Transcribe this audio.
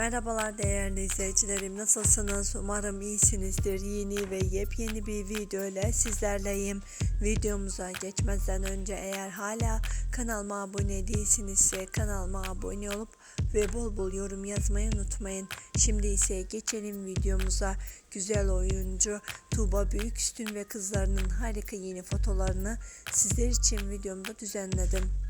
Merhabalar değerli izleyicilerim. Nasılsınız? Umarım iyisinizdir. Yeni ve yepyeni bir video ile sizlerleyim. Videomuza geçmeden önce eğer hala kanalıma abone değilsinizse kanalıma abone olup ve bol bol yorum yazmayı unutmayın. Şimdi ise geçelim videomuza. Güzel oyuncu Tuğba Büyüküstün ve kızlarının harika yeni fotolarını sizler için videomda düzenledim